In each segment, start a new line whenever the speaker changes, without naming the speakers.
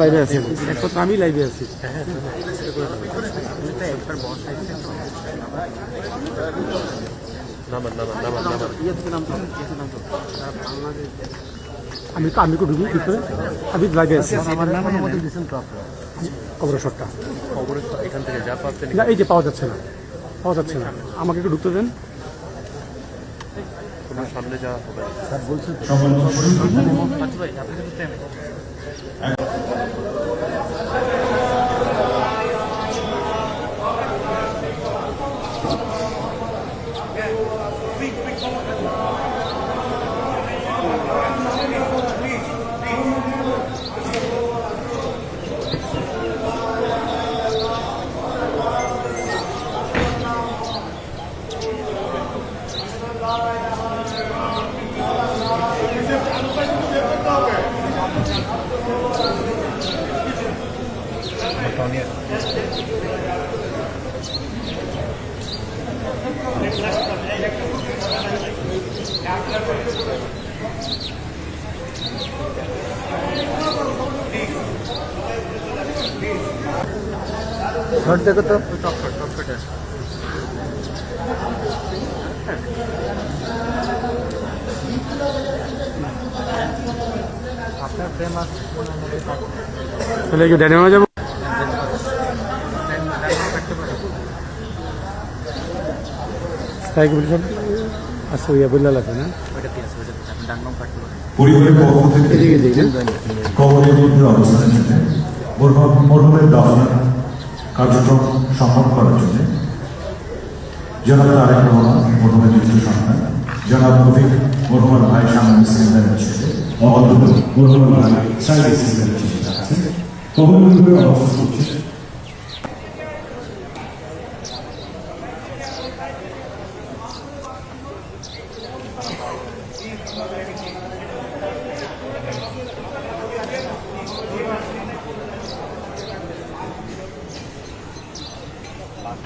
লাইভে আছি। একমাত্র আমি লাইভে আছি। আমি তো আমি ঢুকি ভিতরে। আমি লাইভে আছি। কবর শটটা।
এখান থেকে যা পাচ্ছেন
না এই যে পাওয়া যাচ্ছে না। পাওয়া যাচ্ছে না। আমাকে একটু ঢুকতে দেন।
সামনে যাওয়া হবে। না।
শট দেখো তো তাহলে কি ড্যানিমানো যাবো তাই কি বলছেন? আচ্ছা ইয়া বললা লাগবে না।
পরিবারের পক্ষ থেকে
না
কবরের মধ্যে জন্য মরহুম- মরহুমের দাফন কার্যক্রম সম্পন্ন করার জন্য জনাব তারেক রহমান মরহুমের দ্বিতীয় সন্তান জনাব রফিক মরহুমের ভাই সামনে সিলিন্ডারের ছেলে অবদুল মরহুমের ভাই সাইড সিলিন্ডারের ছেলে আছে কবরের মধ্যে অবস্থান করছে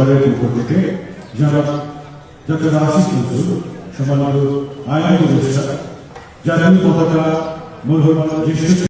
সরকারের পক্ষ থেকে যারা ডক্টর আশিস নজরুল সম্মানিত আইন উপদেষ্টা জাতীয় পতাকা জ্যেষ্ঠ